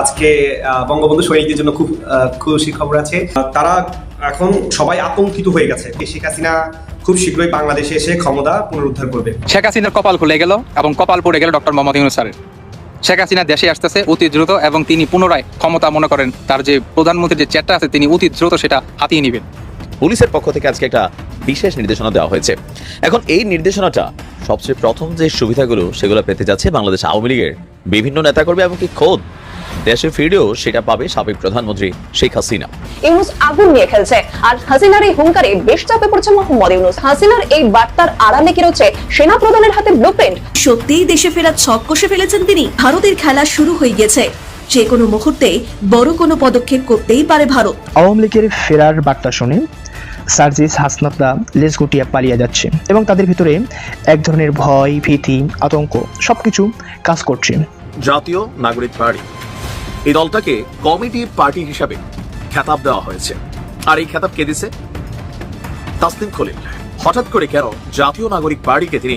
আজকে বঙ্গবন্ধু সৈনিকদের জন্য খুব খুশি খবর আছে। তারা এখন সবাই আতঙ্কিত হয়ে গেছে শেখ হাসিনা খুব শীঘ্রই বাংলাদেশে এসে ক্ষমতা পুনরুদ্ধার করবে। শেখ হাসিনার কপাল খুলে গেল এবং কপাল পড়ে গেল ডক্টর মোহাম্মদ ইউনুস স্যারের। শেখ হাসিনা দেশে আসতেছে অতি দ্রুত এবং তিনি পুনরায় ক্ষমতা মনে করেন। তার যে প্রধানমন্ত্রীর যে চেয়ারটা আছে তিনি অতি দ্রুত সেটা হাতিয়ে নেবেন। পুলিশের পক্ষ থেকে আজকে একটা বিশেষ নির্দেশনা দেওয়া হয়েছে। এখন এই নির্দেশনাটা সবচেয়ে প্রথম যে সুবিধাগুলো সেগুলো পেতে যাচ্ছে বাংলাদেশ আওয়ামী লীগের বিভিন্ন নেতাকর্মী এবং কি খোদ দেশে ফিরেও সেটা পাবে সাবেক প্রধানমন্ত্রী শেখ হাসিনা। ইউনুস আগুন নিয়ে খেলছে। আর হাসিনার এই হুঙ্কারে বেশ চাপে পড়ছে মোহাম্মদ ইউনুস। হাসিনার এই বার্তার আড়ালে কি রয়েছে? সেনা প্রধানের হাতে ব্লুপ্রিন্ট সত্যিই দেশে ফেরার ছক কষে ফেলেছেন তিনি। ভারতের খেলা শুরু হয়ে গেছে। যে কোনো মুহূর্তে বড় কোনো পদক্ষেপ করতেই পারে ভারত। আওয়ামী লীগের ফেরার বার্তা শুনে সার্জিস হাসনাতরা লেজ গুটিয়ে পালিয়ে যাচ্ছে এবং তাদের ভিতরে এক ধরনের ভয় ভীতি আতঙ্ক সবকিছু কাজ করছে। জাতীয় নাগরিক পার্টি। এই দলটাকে কমিটি পার্টি হিসাবে খেতাব দেওয়া হয়েছে। আর এই খেতাব কে দিছে? তাসলিম খলিল। হঠাৎ করে কেন জাতীয় নাগরিক পার্টিকে তিনি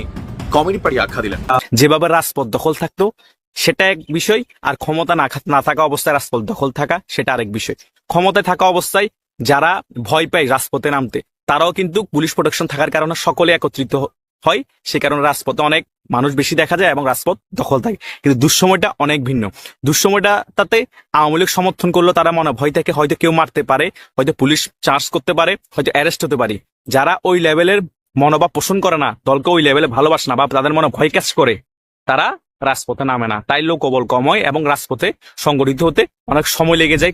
কমিটি পার্টি আখ্যা দিলেন? যেভাবে রাজপথ দখল থাকতো, সেটা এক বিষয়, আর ক্ষমতা না না থাকা অবস্থায় রাজপথ দখল থাকা, সেটা আরেক বিষয়। ক্ষমতায় থাকা অবস্থায় যারা ভয় পায় রাজপথে নামতে, তারাও কিন্তু পুলিশ প্রোটেকশন থাকার কারণে সকলে একত্রিত হয়, সে কারণে রাজপথে অনেক মানুষ বেশি দেখা যায় এবং রাজপথ দখল থাকে। কিন্তু দুঃসময়টা অনেক ভিন্ন। দুঃসময়টা তাতে আওয়ামী লীগ সমর্থন করল তারা মনে ভয় থেকে, হয়তো কেউ মারতে পারে, হয়তো পুলিশ চার্জ করতে পারে, হয়তো অ্যারেস্ট হতে পারে। যারা ওই লেভেলের মনোভাব পোষণ করে না, দলকে ওই লেভেলে ভালোবাসে না বা তাদের মনে ভয় কাজ করে, তারা রাজপথে নামে না। তাই লোকবল কম হয় এবং রাজপথে সংগঠিত হতে অনেক সময় লেগে যায়।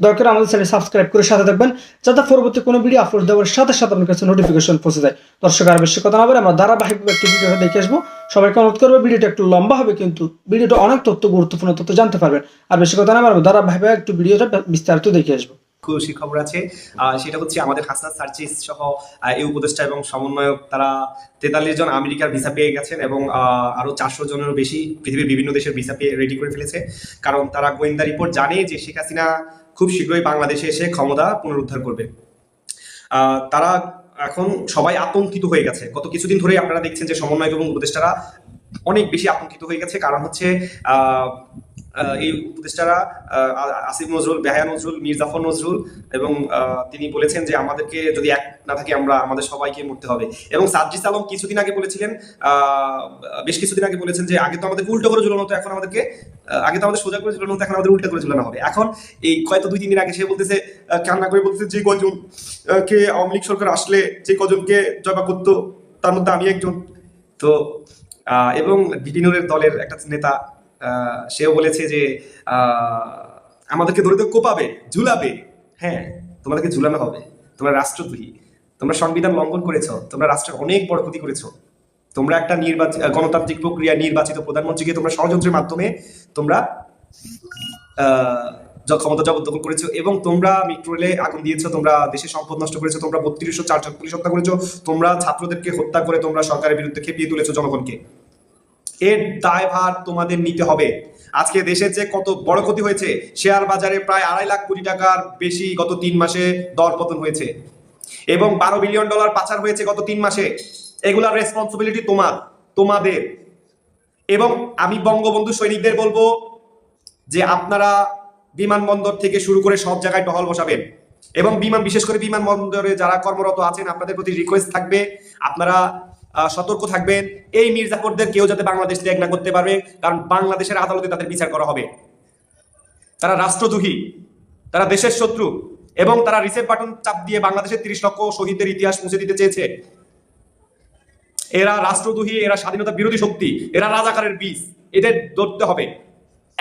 দরকার আমাদের চ্যানেল সাবস্ক্রাইব করে সাথে থাকবেন যাতে পরবর্তী কোনো ভিডিও আপলোড দেওয়ার সাথে সাথে আপনার কাছে নোটিফিকেশন পৌঁছে যায়। দর্শক আর বেশি কথা না বলে আমরা ধারাবাহিকভাবে একটি ভিডিওটা দেখে আসব। সবাইকে অনুরোধ করব ভিডিওটা একটু লম্বা হবে কিন্তু ভিডিওটা অনেক তথ্য গুরুত্বপূর্ণ তথ্য জানতে পারবেন। আর বেশি কথা না বলব ধারাবাহিকভাবে একটু ভিডিওটা বিস্তারিত দেখে আসব। খবর আছে। সেটা হচ্ছে আমাদের হাসনাত সার্চিস সহ এই উপদেষ্টা এবং সমন্বয়ক তারা তেতাল্লিশ জন আমেরিকার ভিসা পেয়ে গেছেন এবং আহ, আরও চারশো জনেরও বেশি পৃথিবীর বিভিন্ন দেশের ভিসা পেয়ে রেডি করে ফেলেছে। কারণ তারা গোয়েন্দা রিপোর্ট জানে যে শেখ হাসিনা খুব শীঘ্রই বাংলাদেশে এসে ক্ষমতা পুনরুদ্ধার করবে। তারা এখন সবাই আতঙ্কিত হয়ে গেছে। গত কিছুদিন ধরেই আপনারা দেখছেন যে সমন্বয়ক এবং উপদেষ্টারা অনেক বেশি আতঙ্কিত হয়ে গেছে। কারণ হচ্ছে এই উপদেষ্টারা আসিফ নজরুল, বেহায়া নজরুল মীর জাফর নজরুল এবং তিনি বলেছেন যে আমাদেরকে যদি এক না থাকে আমরা, আমাদের সবাইকে মরতে হবে। এবং সাজ্জিস আলম কিছুদিন আগে বলেছিলেন বেশ কিছুদিন আগে বলেছেন যে আগে তো আমাদের উল্টো করে ঝুলানো হতো, এখন আমাদেরকে আগে তো আমাদের সোজা করে ঝুলানো হতো, এখন আমাদের উল্টো করে ঝুলানো হবে। এখন এই হয়তো দুই, তিন দিন আগে সে বলতেছে কান্না করে বলতেছে যে কজন কে আওয়ামী লীগ সরকার আসলে যে কজনকে জবা করতো, তার মধ্যে আমি একজন। তো এবং বিপিনুরের দলের একটা নেতা সেও বলেছে যে আমাদেরকে তো কোপাবে, ঝুলাবে। হ্যাঁ তোমাদেরকে ঝুলানো হবে। তোমরা রাষ্ট্রদ্রোহী। তোমরা সংবিধান লঙ্ঘন করেছ। তোমরা রাষ্ট্রের অনেক বড় ক্ষতি করেছ। তোমরা একটা নির্বাচিত গণতান্ত্রিক প্রক্রিয়া নির্বাচিত প্রধানমন্ত্রীকে তোমরা ষড়যন্ত্রের মাধ্যমে তোমরা ক্ষমতা জবরদখল করেছ এবং তোমরা মেট্রো রেলে আগুন দিয়েছ, তোমরা দেশের সম্পদ নষ্ট করেছ, তোমরা বত্রিশশো চারজন পুলিশ হত্যা করেছ, তোমরা ছাত্রদেরকে হত্যা করে তোমরা সরকারের বিরুদ্ধে খেপিয়ে তুলেছো জনগণকে। এর দায়ভার তোমাদের নিতে হবে। আজকে দেশের যে কত বড় ক্ষতি হয়েছে, শেয়ার বাজারে প্রায় আড়াই লাখ কোটি টাকার বেশি গত তিন মাসে দর পতন হয়েছে এবং বারো বিলিয়ন ডলার পাচার হয়েছে গত তিন মাসে। এগুলার রেসপন্সিবিলিটি তোমার, তোমাদের। এবং আমি বঙ্গবন্ধু সৈনিকদের বলব যে আপনারা বিমানবন্দর থেকে শুরু করে সব জায়গায় টহল বসাবেন। এবং বিমান, বিশেষ করে বিমানবন্দরে যারা কর্মরত আছেন, আপনাদের প্রতি রিকোয়েস্ট থাকবে, আপনারা সতর্ক থাকবেন। এই মির্জাফরদের কেউ যাতে বাংলাদেশ ত্যাগ না করতে পারবে, কারণ বাংলাদেশের আদালতে তাদের বিচার করা হবে। তারা রাষ্ট্রদ্রোহী, তারা দেশের শত্রু, এবং তারা রিসেট বাটন চাপ দিয়ে বাংলাদেশের তিরিশ লক্ষ শহীদের ইতিহাস মুছে দিতে চেয়েছে। এরা রাষ্ট্রদ্রোহী, এরা স্বাধীনতা বিরোধী শক্তি, এরা রাজাকারের বীজ, এদের ধরতে হবে।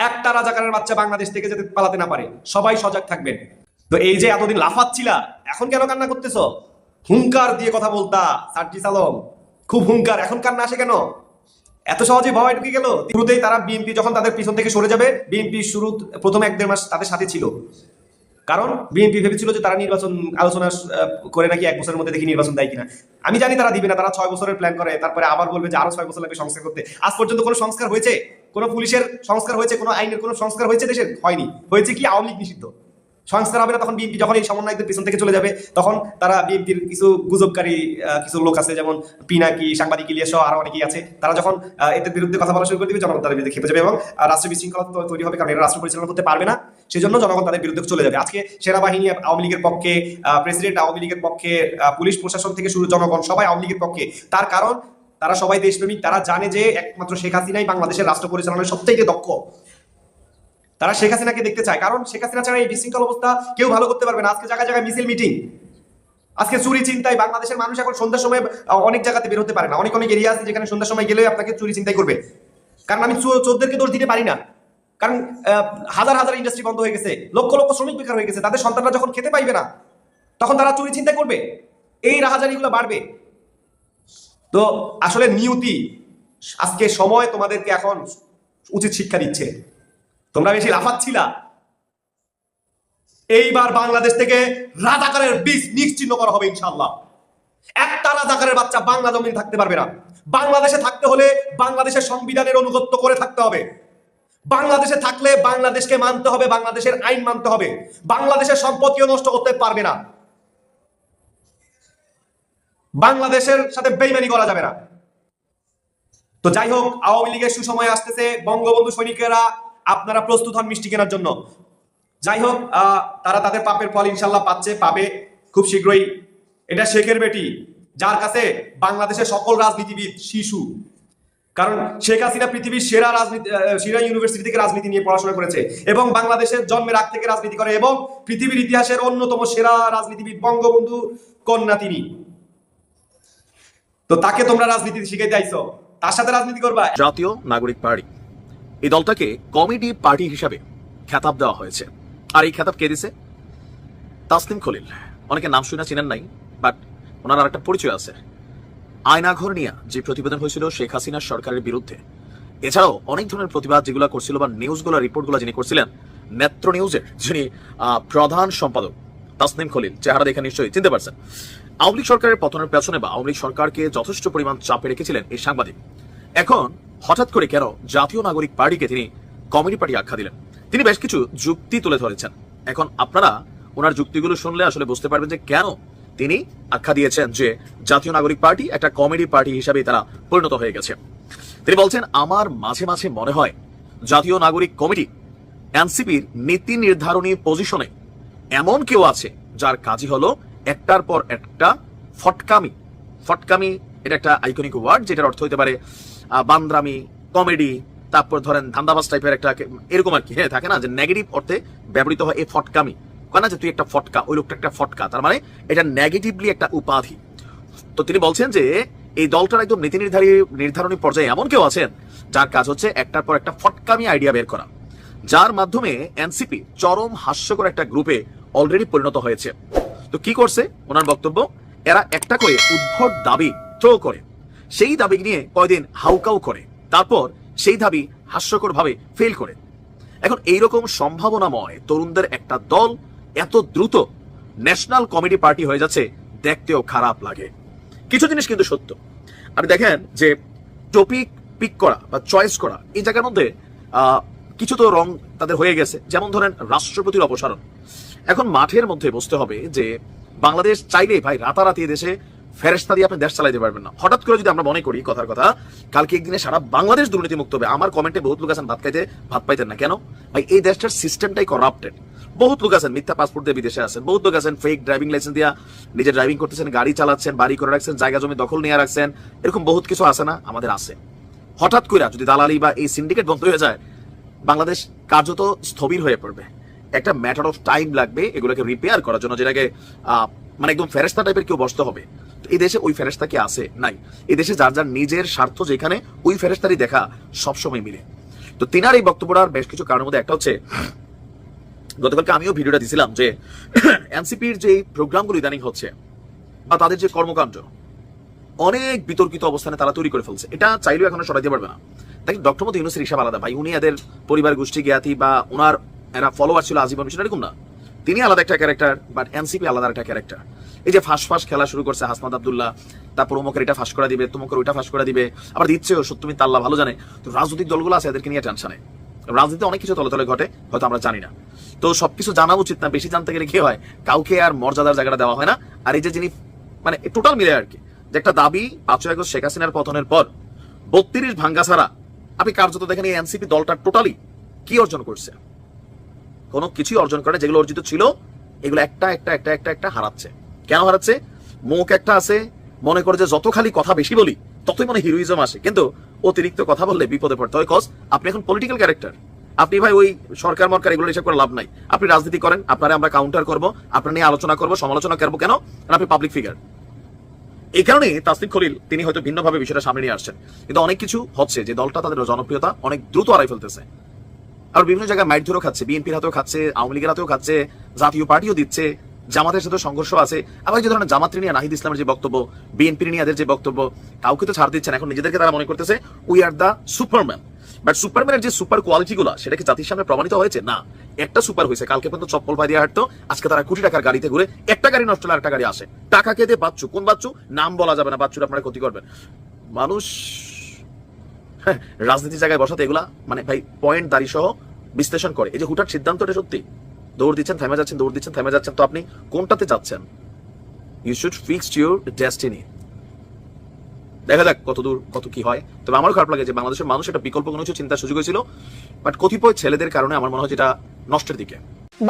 একটা রাজাকারের বাচ্চা বাংলাদেশ থেকে যাতে পালাতে না পারে। সবাই সজাগ থাকবেন। তো এই যে এতদিন লাফাচ্ছিলা, এখন কেন কান্না করতেছ? হুঙ্কার দিয়ে কথা বলতা, সার্জিস আলম। খুব হুঙ্কার এখন কান্না আসে কেন? এত সহজে ভয় ঢুকে গেল? শুরুতেই তারা বিএনপি যখন তাদের পিছন থেকে সরে যাবে, বিএনপি শুরু, প্রথম এক দেড় মাস তাদের সাথে ছিল। কারণ বিএনপি ভেবেছিল যে তারা নির্বাচন আলোচনা করে নাকি এক বছরের মধ্যে দেখি নির্বাচন দেয় কিনা। আমি জানি তারা দিবে না, তারা ছয় বছরের প্ল্যান করে, তারপরে আবার বলবে যে আরও ছয় বছর লাগবে সংস্কার করতে। আজ পর্যন্ত কোনো সংস্কার হয়েছে? কোনো পুলিশের সংস্কার হয়েছে, কোনো আইনের কোনো সংস্কার হয়েছে দেশের? হয়নি। হয়েছে কি? আওয়ামী লীগ নিষিদ্ধ। সংস্কার হবে না তখন বিএনপি যখন এই সমন্বয়কদের পিছন থেকে চলে যাবে, তখন তারা বিএনপির কিছু গুজবকারী কিছু লোক আছে, যেমন পিনাকি, সাংবাদিক ইলিয়াস সহ আরও অনেকেই আছে, তারা যখন এদের বিরুদ্ধে কথা বলা শুরু করে দিবে, জনগণ তাদের বিরুদ্ধে খেপে যাবে এবং রাষ্ট্র বিশৃঙ্খলা তৈরি হবে, কারণ এরা রাষ্ট্র পরিচালনা করতে পারবে না সেই জন্য জনগণ তাদের বিরুদ্ধে চলে যাবে। আজকে সেনাবাহিনী আওয়ামী লীগের পক্ষে প্রেসিডেন্ট আওয়ামী লীগের পক্ষে পুলিশ প্রশাসন থেকে শুরু জনগণ সবাই আওয়ামী লীগের পক্ষে। তার কারণ তারা সবাই দেশপ্রেমিক, তারা জানে যে একমাত্র শেখ হাসিনাই বাংলাদেশের রাষ্ট্র পরিচালনায় সবথেকে দক্ষ। তারা শেখ হাসিনাকে দেখতে চায়, কারণ শেখ হাসিনা ছাড়া এই বিশৃঙ্খল অবস্থা কেউ ভালো করতে পারবে না। আজকে জায়গায় জায়গায় মিছিল, মিটিং। আজকে চুরি চিন্তায় বাংলাদেশের মানুষ এখন সন্ধ্যার সময় অনেক জায়গাতে বের হতে পারে না। অনেক অনেক এরিয়া আছে যেখানে সন্ধ্যার সময় গেলে আপনাকে চুরি চিন্তাই করবে। কারণ আমি চো- চোরদেরকে দোষ দিতে পারি না। কারণ হাজার হাজার ইন্ডাস্ট্রি বন্ধ হয়ে গেছে। লক্ষ লক্ষ শ্রমিক বেকার হয়ে গেছে। তাদের সন্তানরা যখন খেতে পাইবে না, তখন তারা চুরি চিন্তা করবে। এই রাহাজারিগুলো বাড়বে। তো আসলে নিয়তি, আজকে সময় তোমাদেরকে এখন উচিত শিক্ষা দিচ্ছে। তোমরা বেশি লাফাচ্ছিলা। এইবার বাংলাদেশ থেকে রাজাকারের বীজ নিশ্চিন্ন করা হবে ইনশাল্লাহ একটা রাজাকারের বাচ্চা বাংলা জমিন থাকতে পারবে না। বাংলাদেশে থাকতে হলে বাংলাদেশের সংবিধানের অনুগত্য করে থাকতে হবে। বাংলাদেশে থাকলে বাংলাদেশকে মানতে হবে, বাংলাদেশের আইন মানতে হবে। বাংলাদেশের সম্পত্তিও নষ্ট করতে পারবে না। বাংলাদেশের সাথে বেইমানি করা যাবে না। তো যাই হোক, আওয়ামী লীগের সুসময় আসতেছে, বঙ্গবন্ধু সৈনিকেরা আপনারা প্রস্তুত হন মিষ্টি কেনার জন্য। যাই হোক তারা তাদের পাপের ফল ইনশাল্লাহ পাচ্ছে, পাবে খুব শীঘ্রই। এটা শেখের বেটি, যার কাছে বাংলাদেশের সকল রাজনীতিবিদ শিশু। কারণ শেখ হাসিনা পৃথিবীর সেরা রাজনীতি সেরা ইউনিভার্সিটি থেকে রাজনীতি নিয়ে পড়াশোনা করেছে এবং বাংলাদেশের জন্মের আগ থেকে রাজনীতি করে এবং পৃথিবীর ইতিহাসের অন্যতম সেরা রাজনীতিবিদ বঙ্গবন্ধু কন্যা তিনি। তো তাকে তোমরা রাজনীতি শিখাইতে আইছো। তার সাথে রাজনীতি করবা? জাতীয় নাগরিক পার্টি। এই দলটাকে কমেডি পার্টি হিসাবে খেতাব দেওয়া হয়েছে। আর এই খেতাব কে দিছে? তাসলিম খলিল। অনেকে নাম শুনে চিনেন নাই, বাট ওনার আরেকটা পরিচয় আছে। আয়নাঘর নিয়ে যে প্রতিবেদন হয়েছিল শেখ হাসিনার সরকারের বিরুদ্ধে, এছাড়াও অনেক ধরনের প্রতিবাদ যেগুলো করছিল বা নিউজগুলো রিপোর্টগুলো যিনি করছিলেন, নেত্র নিউজের যিনি প্রধান সম্পাদক তাসনিম খলিল, চেহারা দেখে নিশ্চয়ই চিনতে পারছেন। আওয়ামী লীগ সরকারের পতনের পেছনে বা আওয়ামী লীগ সরকারকে যথেষ্ট পরিমাণ চাপে রেখেছিলেন এই সাংবাদিক। এখন হঠাৎ করে কেন জাতীয় নাগরিক পার্টিকে তিনি কমেডি পার্টি আখ্যা দিলেন? তিনি বেশ কিছু যুক্তি তুলে ধরেছেন। এখন আপনারা ওনার যুক্তিগুলো শুনলে আসলে বুঝতে পারবেন যে কেন তিনি আখ্যা দিয়েছেন যে জাতীয় নাগরিক পার্টি একটা কমেডি পার্টি হিসাবে তারা পরিণত হয়ে গেছে। তিনি বলছেন, আমার মাঝে মাঝে মনে হয় জাতীয় নাগরিক কমিটি এনসিপির নীতি নির্ধারণী পজিশনে এমন কেউ আছে যার কাজই হলো একটার পর একটা ফটকামি। ফটকামি এটা একটা আইকনিক ওয়ার্ড যেটার অর্থ হতে পারে বান্দ্রামি, কমেডি, তারপর ধরেন ধান্দাবাজ টাইপের একটা এরকম আর কি হ্যাঁ থাকে না? যে নেগেটিভ অর্থে ব্যবহৃত হয় এই ফটকামি। কয় না যে তুই একটা ফটকা, ওই লোকটা একটা ফটকা, তার মানে এটা নেগেটিভলি একটা উপাধি। তো তিনি বলছেন যে এই দলটার একদম নীতি নির্ধারী, নির্ধারণী পর্যায়ে এমন কেউ আছেন, যার কাজ হচ্ছে একটার পর একটা ফটকামি আইডিয়া বের করা। যার মাধ্যমে এনসিপি চরম হাস্যকর একটা গ্রুপে অলরেডি পরিণত হয়েছে। তো কি করছে? ওনার বক্তব্য, এরা একটা করে উদ্ভট দাবি থ্রো করে। সেই দাবি নিয়ে কয়দিন হাউকাউ করে। তারপর সেই দাবি হাস্যকর ভাবে ফেল করে। এখন এইরকম সম্ভাবনাময় তরুণদের একটা দল এত দ্রুত ন্যাশনাল কমেডি পার্টি হয়ে যাচ্ছে, দেখতেও খারাপ লাগে। কিছু জিনিস কিন্তু সত্য। আপনি দেখেন যে টপিক পিক করা বা চয়েস করা, এই জায়গার মধ্যে কিছু তো রং তাদের হয়ে গেছে। যেমন ধরেন রাষ্ট্রপতির অপসারণ। এখন মাঠের মধ্যে বসতে হবে যে বাংলাদেশ চাইলেই ভাই রাতারাতি দেশে ফেরেস্তা দিয়ে আপনি দেশ চালাইতে পারবেন না। হঠাৎ করে যদি আমরা মনে করি কথার কথা, কালকে একদিনে সারা বাংলাদেশ দুর্নীতি মুক্ত হবে। আমার কমেন্টে বহুত লোক আছেন ভাত খাইতে, ভাত পাইতেন না। কেন? ভাই, এই দেশটার সিস্টেমটাই করাপ্টেড বহুত লোক আছেন, মিথ্যা পাসপোর্ট দিয়ে বিদেশে আছেন। বহুত লোক আছেন ফেক ড্রাইভিং লাইসেন্স দিয়া নিজে ড্রাইভিং করতেছেন, গাড়ি চালাচ্ছেন, বাড়ি করে রাখছেন, জায়গা জমি দখল নিয়ে রাখছেন। এরকম বহুত কিছু আছে না? আমাদের আছে। হঠাৎ করে যদি দালালি বা এই সিন্ডিকেট বন্ধ হয়ে যায়, বাংলাদেশ কার্যত স্থবির হয়ে পড়বে। একটা ম্যাটার অফ টাইম লাগবে এগুলোকে রিপেয়ার করার জন্য, যেটাকে মানে একদম ফেরেস্তা টাইপের কেউ বসতে হবে। এই দেশে ওই ফেরেস্তা কি আছে? নাই। এই দেশে যার যার নিজের স্বার্থ যেখানে, ওই ফেরেস্তারই দেখা সবসময় মিলে। তো তিনার এই বক্তব্যটার বেশ কিছু কারণের মধ্যে একটা হচ্ছে, গতকালকে আমিও ভিডিওটা দিছিলাম যে, এনসিপির যে প্রোগ্রামগুলো ইদানিং হচ্ছে, বা তাদের যে কর্মকাণ্ড, অনেক বিতর্কিত অবস্থানে তারা তৈরি করে ফেলছে। এটা চাইলেও এখনও সরাইতে পারবে না। দেখেন, ডক্টর মতো ইউনুসের হিসাব আলাদা। ভাই, উনি এদের পরিবার গোষ্ঠী জ্ঞাতি বা ওনার এরা ফলোয়ার ছিল আজীবন বিষয়টা এরকম না। তিনি আলাদা একটা ক্যারেক্টার বাট এনসিপি আলাদা একটা ক্যারেক্টার এই যে ফাঁস ফাঁস খেলা শুরু করছে হাসমাদ আব্দুল্লাহ, তারপর অমুকের এটা ফাঁস করে দিবে, তুমুকের ওইটা ফাঁস করে দিবে, আবার দিচ্ছেও সত্যি তাল্লা, ভালো জানে। তো রাজনৈতিক দলগুলো আছে, এদেরকে নিয়ে টেনশনে রাজনীতিতে অনেক কিছু তলে তলে ঘটে, হয়তো আমরা জানি না। তো সবকিছু জানা উচিত না, বেশি জানতে গেলে কি হয়? কাউকে আর মর্যাদার জায়গাটা দেওয়া হয় না। আর এই যে যিনি মানে টোটাল মিলে আর কি। যে একটা দাবি পাঁচই আগস্ট শেখ হাসিনার পতনের পর, বত্রিশ ভাঙ্গা ছাড়া, আপনি কার্যত দেখেন এই এনসিপি দলটা টোটালি কি অর্জন করছে? কোনো কিছুই অর্জন করে যেগুলো অর্জিত ছিল, এগুলো একটা একটা একটা একটা একটা হারাচ্ছে। কেন হারাচ্ছে? মুখ একটা আছে, মনে করে যে যত খালি কথা বেশি বলি, ততই মনে হিরোইজম আসে। কিন্তু অতিরিক্ত কথা বললে বিপদে পড়তে হয় কজ আপনি এখন পলিটিক্যাল ক্যারেক্টার আপনি ভাই ওই সরকার মরকার এগুলো হিসাব করে লাভ নাই। আপনি রাজনীতি করেন, আপনারা আমরা কাউন্টার করব, আপনার নিয়ে আলোচনা করব, সমালোচনা করব, কেন? আপনি পাবলিক ফিগার এই কারণে তাসদিক খলিল, তিনি হয়তো ভিন্নভাবে বিষয়টা সামনে নিয়ে আসছেন। কিন্তু অনেক কিছু হচ্ছে, যে দলটা তাদের জনপ্রিয়তা অনেক দ্রুত হারাই ফেলতেছে। আর বিভিন্ন জায়গায় মাইট ধরেও খাচ্ছে, বিএনপির হাতেও খাচ্ছে, আওয়ামী লীগের হাতেও খাচ্ছে, জাতীয় পার্টিও দিচ্ছে, জামাতের সাথে সংঘর্ষ আছে। আবার যে ধরনের জামাত নিয়ে নাহিদ ইসলামের যে বক্তব্য, বিএনপি নিয়ে এদের যে বক্তব্য, কাউকে তো ছাড় দিচ্ছেন এখন নিজেদেরকে তারা মনে করতেছে we are the superman but সুপারম্যানের যে সুপার কোয়ালিটি গুলো সেটা কি জাতির সামনে প্রমাণিত হয়েছে? না, একটা সুপার হয়েছে। কালকে পর্যন্ত চপ্পল পাই দিয়ে হাঁটতো, আজকে তারা কোটি টাকার গাড়িতে ঘুরে একটা গাড়ি নষ্ট হলে একটা গাড়ি আসে। টাকা খেতে বাচ্চু, কোন বাচ্চু? নাম বলা যাবে না, বাচ্চুর আপনারা ক্ষতি করবেন। মানুষ রাজনীতির জায়গায় বসাতে এগুলা মানে ভাই পয়েন্ট দাঁড়িয়ে সহ বিশ্লেষণ করে। এই যে হুটার সিদ্ধান্তটা সত্যি। দৌড় দিচ্ছেন, থেমে যাচ্ছেন, দৌড় দিচ্ছেন, থেমে যাচ্ছেন। তো আপনি কোনটাতে যাচ্ছেন? You should fix your destiny দেখা যাক কত দূর, কত কি হয়। তবে আমারও খারাপ লাগে যে বাংলাদেশের মানুষ একটা বিকল্প কোনো কিছু চিন্তার সুযোগ হয়েছিল। বাট কতিপয় ছেলেদের কারণে আমার মনে হয় যেটা নষ্টের দিকে।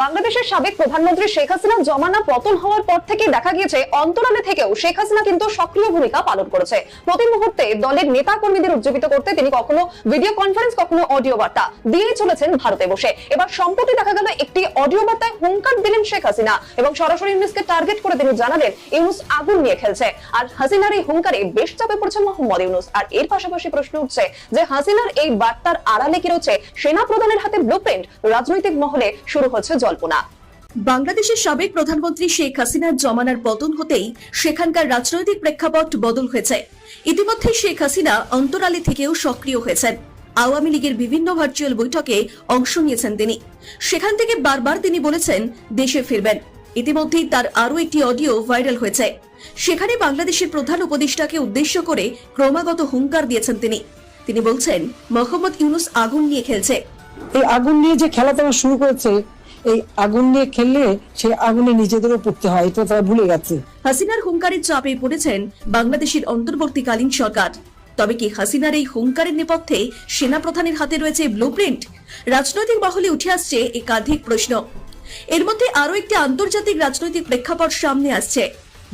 বাংলাদেশের সাবেক প্রধানমন্ত্রী শেখ হাসিনা জমানা পতন হওয়ার পর থেকে দেখা গিয়েছে, অন্তরালে থেকেও শেখ হাসিনা কিন্তু সক্রিয় ভূমিকা পালন করেছে। প্রতি মুহূর্তে দলের নেতা কর্মীদের উজ্জীবিত করতে তিনি কখনো ভিডিও কনফারেন্স, কখনো অডিও বার্তা দিয়ে চলেছেন ভারতে বসে। এবার সম্প্রতি দেখা গেল একটি অডিও বার্তায় হুঙ্কার দিলেন শেখ হাসিনা এবং সরাসরি ইউনুসকে টার্গেট করে তিনি জানালেন, ইউনুস আগুন নিয়ে খেলছে। আর হাসিনার এই হুঙ্কারে বেশ চাপে পড়ছে মোহাম্মদ ইউনুস। আর এর পাশাপাশি প্রশ্ন উঠছে যে হাসিনার এই বার্তার আড়ালে কি রয়েছে সেনা প্রধানের হাতে ব্লুপ্রিন্ট রাজনৈতিক মহলে শুরু হচ্ছে জল্পনা। বাংলাদেশের সাবেক প্রধানমন্ত্রী শেখ হাসিনার জমানার পতন হতেই সেখানকার রাজনৈতিক প্রেক্ষাপট বদল হয়েছে। ইতিমধ্যে শেখ হাসিনা অন্তরালে থেকেও সক্রিয় হয়েছেন। আওয়ামী লীগের বিভিন্ন ভার্চুয়াল বৈঠকে অংশ নিয়েছেন তিনি। সেখান থেকে বারবার তিনি বলেছেন, দেশে ফিরবেন। ইতিমধ্যেই তার আরও একটি অডিও ভাইরাল হয়েছে। সেখানে বাংলাদেশের প্রধান উপদেষ্টাকে উদ্দেশ্য করে ক্রমাগত হুঙ্কার দিয়েছেন তিনি। তিনি বলছেন, মোহাম্মদ ইউনুস আগুন নিয়ে খেলছে। এই আগুন নিয়ে যে খেলা তারা শুরু করেছে, এই আগুন নিয়ে খেললে সেই আগুনে নিজেদেরও পড়তে হয়, এটা তারা ভুলে গেছে। হাসিনার হুঙ্কারের চাপে পড়েছেন বাংলাদেশের অন্তর্বর্তীকালীন সরকার। তবে কি হাসিনার এই হুঙ্কারের নেপথ্যে সেনাপ্রধানের হাতে রয়েছে ব্লুপ্রিন্ট রাজনৈতিক মহলে উঠে আসছে একাধিক প্রশ্ন। এর মধ্যে আরও একটি আন্তর্জাতিক রাজনৈতিক প্রেক্ষাপট সামনে আসছে।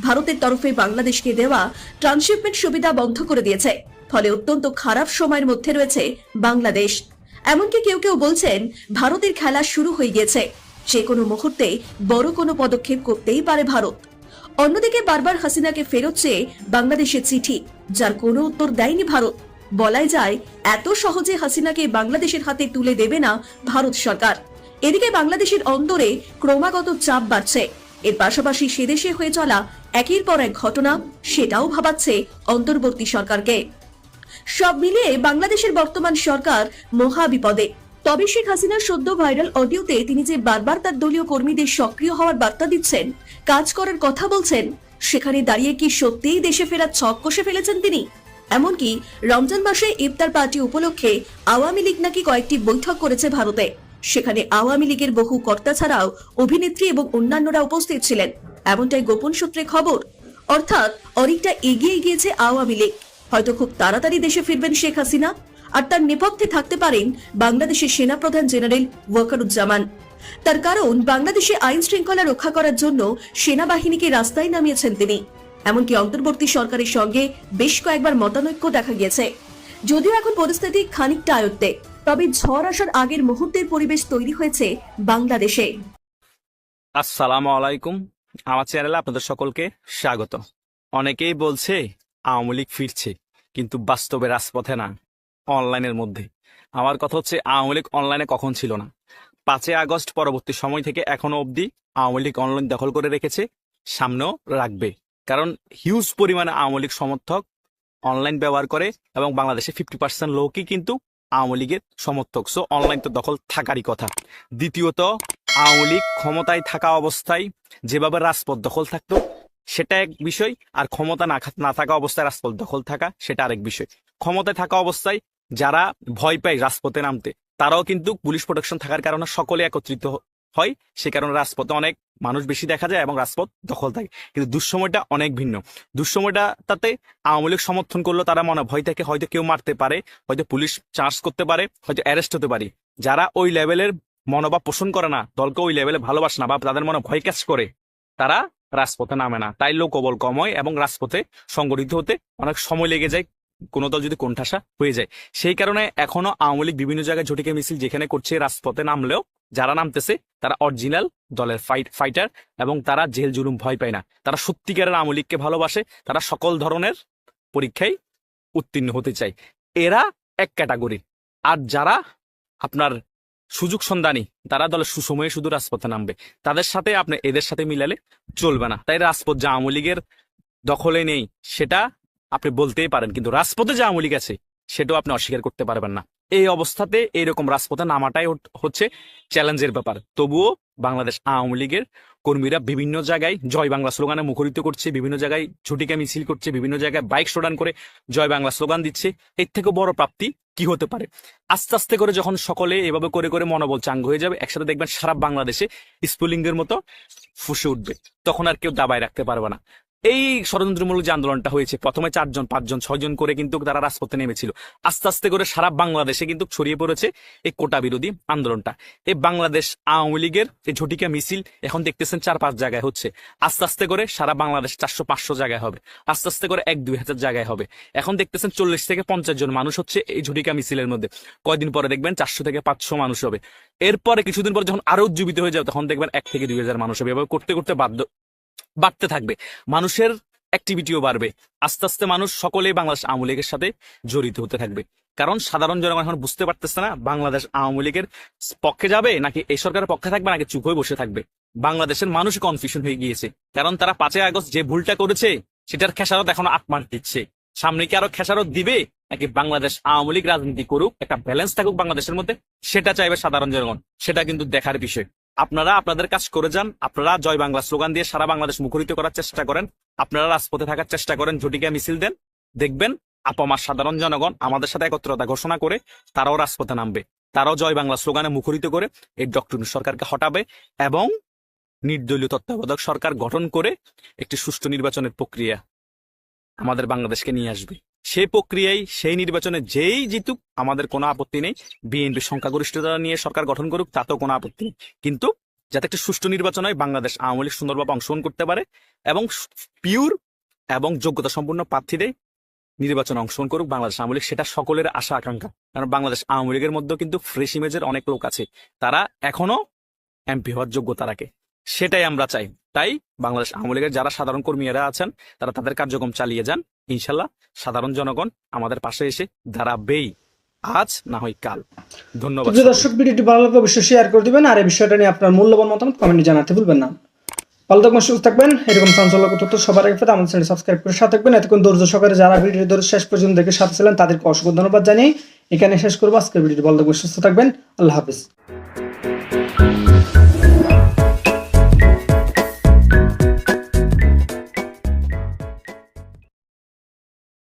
ভারতের তরফে বাংলাদেশকে দেওয়া ট্রান্সশিপমেন্ট সুবিধা বন্ধ করে দিয়েছে। ফলে অত্যন্ত খারাপ সময়ের মধ্যে রয়েছে বাংলাদেশ। এমনকি কেউ কেউ বলছেন, ভারতের খেলা শুরু হয়ে গিয়েছে যে কোনো মুহূর্তে বড় কোনো পদক্ষেপ করতেই পারে ভারত। অন্যদিকে বারবার হাসিনাকে ফেরত চেয়ে বাংলাদেশের চিঠি, যার কোনো উত্তর দেয়নি ভারত। বলাই যায়, এত সহজে হাসিনাকে বাংলাদেশের হাতে তুলে দেবে না ভারত সরকার। এদিকে বাংলাদেশের অন্তরে ক্রমাগত চাপ বাড়ছে। এর পাশাপাশি সেদেশে হয়ে চলা একের পর এক ঘটনা, সেটাও ভাবাচ্ছে অন্তর্বর্তী সরকারকে। সব মিলিয়ে বাংলাদেশের বর্তমান সরকার মহা বিপদে। তবে শেখ হাসিনার সদ্য ভাইরাল অডিওতে তিনি যে বারবার তার দলীয় কর্মীদের সক্রিয় হওয়ার বার্তা দিচ্ছেন, কাজ করার কথা বলছেন, সেখানে দাঁড়িয়ে কি সত্যিই দেশে ফেরার ছক কষে ফেলেছেন তিনি? এমনকি রমজান মাসে ইফতার পার্টি উপলক্ষে আওয়ামী লীগ নাকি কয়েকটি বৈঠক করেছে ভারতে। সেখানে আওয়ামী লীগের বহু কর্তা ছাড়াও অভিনেত্রী এবং অন্যান্যরা উপস্থিত ছিলেন। এমনটাই গোপন সূত্রে খবর। অর্থাৎ অনেকটা এগিয়ে গিয়েছে আওয়ামী লীগ। হয়তো খুব তাড়াতাড়ি দেশে ফিরবেন শেখ হাসিনা, আর তার নেপথ্যে থাকতে পারেন বাংলাদেশের সেনাপ্রধান জেনারেল ওয়াকারুজ্জামান। তার কারণ, বাংলাদেশে আইন শৃঙ্খলা রক্ষা করার জন্য সেনাবাহিনীকে রাস্তায় নামিয়েছেন তিনি। এমনকি অন্তর্বর্তী সরকারের সঙ্গে বেশ কয়েকবার মতানৈক্য দেখা গিয়েছে। যদিও এখন পরিস্থিতি খানিকটা আয়ত্তে, তবে ঝড় আসার আগের মুহূর্তের পরিবেশ তৈরি হয়েছে বাংলাদেশে। আসসালামু আলাইকুম। আমার চ্যানেলে আপনাদের সকলকে স্বাগত। অনেকেই বলছে আওয়ামী লীগ ফিরছে, কিন্তু বাস্তবে রাজপথে না, অনলাইনের মধ্যে। আমার কথা হচ্ছে, আওয়ামী লীগ অনলাইনে কখন ছিল না? পাঁচই আগস্ট পরবর্তী সময় থেকে এখনও অবধি আওয়ামী লীগ অনলাইন দখল করে রেখেছে, সামনেও রাখবে। কারণ হিউজ পরিমাণে আওয়ামী লীগ সমর্থক অনলাইন ব্যবহার করে এবং বাংলাদেশে ফিফটি পার্সেন্ট লোকই কিন্তু আওয়ামী লীগের সমর্থক। সো অনলাইন তো দখল থাকারই কথা। দ্বিতীয়ত, আওয়ামী লীগ ক্ষমতায় থাকা অবস্থায় যেভাবে রাজপথ দখল থাকতো সেটা এক বিষয়, আর ক্ষমতা না না থাকা অবস্থায় রাজপথ দখল থাকা সেটা আরেক বিষয়। ক্ষমতায় থাকা অবস্থায় যারা ভয় পায় রাজপথে নামতে, তারাও কিন্তু পুলিশ প্রোটেকশন থাকার কারণে সকলে একত্রিত হয়। সে কারণে রাজপথে অনেক মানুষ বেশি দেখা যায় এবং রাজপথ দখল থাকে। কিন্তু দুঃসময়টা অনেক ভিন্ন। দুঃসময়টা তাতে আওয়ামী লীগ সমর্থন করল তারা মনে ভয় থেকে, হয়তো কেউ মারতে পারে, হয়তো পুলিশ চার্জ করতে পারে, হয়তো অ্যারেস্ট হতে পারে। যারা ওই লেভেলের মনোভাব পোষণ করে না, দলকে ওই লেভেলে ভালোবাসে না বা তাদের মনে ভয় কাজ করে, তারা রাজপথে নামে না। তাই লোকবল কম হয় এবং রাজপথে সংগঠিত হতে অনেক সময় লেগে যায়, কোনো দল যদি কোণঠাসা হয়ে যায়। সেই কারণে এখনও আওয়ামী লীগ বিভিন্ন জায়গায় ঝটিকে মিছিল যেখানে করছে রাজপথে নামলেও যারা নামতেছে, তারা অরিজিনাল দলের ফাইট ফাইটার এবং তারা জেল জুলুম ভয় পায় না। তারা সত্যিকারের আওয়ামী লীগকে ভালোবাসে, তারা সকল ধরনের পরীক্ষায় উত্তীর্ণ হতে চায়। এরা এক ক্যাটাগরি আর যারা আপনার সুযোগ সন্ধানী। তারা দলের সুসময়ে শুধু রাজপথে নামবে। তাদের সাথে আপনি এদের সাথে মিলালে চলবে না। তাই রাজপথ যা আওয়ামী লীগের দখলে নেই, সেটা আপনি বলতেই পারেন। কিন্তু রাজপথে যা আওয়ামী লীগ আছে, সেটাও আপনি অস্বীকার করতে পারবেন না। এই অবস্থাতে এইরকম রাজপথে নামাটাই হচ্ছে চ্যালেঞ্জের ব্যাপার। তবুও বাংলাদেশ আওয়ামী লীগের কর্মীরা বিভিন্ন জায়গায় জয় বাংলা স্লোগানে মুখরিত করছে, বিভিন্ন জায়গায় ঝুটিকা মিছিল করছে, বিভিন্ন জায়গায় বাইক স্লোডান করে জয় বাংলা স্লোগান দিচ্ছে। এর থেকে বড় প্রাপ্তি কি হতে পারে? আস্তে আস্তে করে যখন সকলে এভাবে করে করে মনোবল চাঙ্গ হয়ে যাবে, একসাথে দেখবেন সারা বাংলাদেশে স্পুলিংয়ের মতো ফুসে উঠবে। তখন আর কেউ দাবায় রাখতে পারবে না। এই ষড়যন্ত্রমূলক যে আন্দোলনটা হয়েছে, প্রথমে চারজন, পাঁচজন, ছয়জন করে কিন্তু তারা রাজপথে নেমেছিল। আস্তে আস্তে করে সারা বাংলাদেশে কিন্তু ছড়িয়ে পড়েছে এই কোটা বিরোধী আন্দোলনটা। এই বাংলাদেশ আওয়ামী লীগের এই ঝটিকা মিছিল এখন দেখতেছেন চার পাঁচ জায়গায় হচ্ছে। আস্তে আস্তে করে সারা বাংলাদেশ চারশো পাঁচশো জায়গায় হবে। আস্তে আস্তে করে এক দুই হাজার জায়গায় হবে। এখন দেখতেছেন চল্লিশ থেকে পঞ্চাশ জন মানুষ হচ্ছে এই ঝটিকা মিছিলের মধ্যে। কয়দিন পরে দেখবেন চারশো থেকে পাঁচশো মানুষ হবে। এরপরে কিছুদিন পর যখন আরও উজ্জীবিত হয়ে যাবে, তখন দেখবেন এক থেকে দুই হাজার মানুষ হবে। এভাবে করতে করতে বাধ্য বাড়তে থাকবে। মানুষের অ্যাক্টিভিটিও বাড়বে। আস্তে আস্তে মানুষ সকলেই বাংলাদেশ আওয়ামী লীগের সাথে জড়িত হতে থাকবে। কারণ সাধারণ জনগণ এখন বুঝতে পারতেছে না, বাংলাদেশ আওয়ামী লীগের পক্ষে যাবে নাকি এই সরকারের পক্ষে থাকবে নাকি চুপ হয়ে বসে থাকবে। বাংলাদেশের মানুষ কনফিউশন হয়ে গিয়েছে। কারণ তারা পাঁচই আগস্ট যে ভুলটা করেছে, সেটার খেসারত এখনও আত্মার দিচ্ছে। সামনে কি আরও খেসারত দিবে? নাকি বাংলাদেশ আওয়ামী লীগ রাজনীতি করুক, একটা ব্যালেন্স থাকুক বাংলাদেশের মধ্যে, সেটা চাইবে সাধারণ জনগণ। সেটা কিন্তু দেখার বিষয়। আপনারা আপনাদের কাজ করে যান, আপনারা জয় বাংলা স্লোগান দিয়ে সারা বাংলাদেশ মুখরিত করার চেষ্টা করেন, আপনারা রাজপথে থাকার চেষ্টা করেন, ঝটিকা মিছিল দেন, দেখবেন আপামার সাধারণ জনগণ আমাদের সাথে একত্রতা ঘোষণা করে তারাও রাজপথে নামবে, তারাও জয় বাংলা স্লোগানে মুখরিত করে এই ডক্টর সরকারকে হটাবে এবং নির্দলীয় তত্ত্বাবধায়ক সরকার গঠন করে একটি সুষ্ঠু নির্বাচনের প্রক্রিয়া আমাদের বাংলাদেশকে নিয়ে আসবে। সেই প্রক্রিয়ায়, সেই নির্বাচনে যেই জিতুক, আমাদের কোনো আপত্তি নেই। বিএনপি সংখ্যাগরিষ্ঠতা নিয়ে সরকার গঠন করুক, তাতেও কোনো আপত্তি নেই। কিন্তু যাতে একটা সুষ্ঠু নির্বাচন হয়, বাংলাদেশ আওয়ামী লীগ সুন্দরভাবে অংশগ্রহণ করতে পারে এবং পিওর এবং যোগ্যতা সম্পন্ন প্রার্থীদের নির্বাচনে অংশগ্রহণ করুক বাংলাদেশ আওয়ামী লীগ, সেটা সকলের আশা, আকাঙ্ক্ষা। কারণ বাংলাদেশ আওয়ামী লীগের মধ্যে কিন্তু ফ্রেশ ইমেজের অনেক লোক আছে। তারা এখনও এমপি হওয়ার যোগ্যতা রাখে। সেটাই আমরা চাই। তাই বাংলাদেশ আওয়ামী লীগের যারা সাধারণ কর্মীরা আছেন, তারা তাদের কার্যক্রম চালিয়ে যান। ইনশাল্লাহ সাধারণ জনগণ আমাদের পাশে এসে দাঁড়াবেই। আজ না হয় কাল। ধন্যবাদ দর্শক, ভিডিওটি ভালো লাগলে অবশ্যই শেয়ার করে দিবেন আর এই বিষয়টা নিয়ে আপনার মূল্যবান মতামত কমেন্টে জানাতে ভুলবেন না। ভালো থাকবেন, সুস্থ থাকবেন। এরকম চাঞ্চল্যক তথ্য সবার আগে আমাদের চ্যানেল সাবস্ক্রাইব করে সাথে থাকবেন। এতক্ষণ ধৈর্য সহকারে যারা ভিডিও ধরে শেষ পর্যন্ত দেখে সাথে ছিলেন, তাদেরকে অসংখ্য ধন্যবাদ জানিয়ে এখানে শেষ করব। আজকের ভিডিওটি ভালো থাকবেন, সুস্থ থাকবেন। আল্লাহ হাফিজ।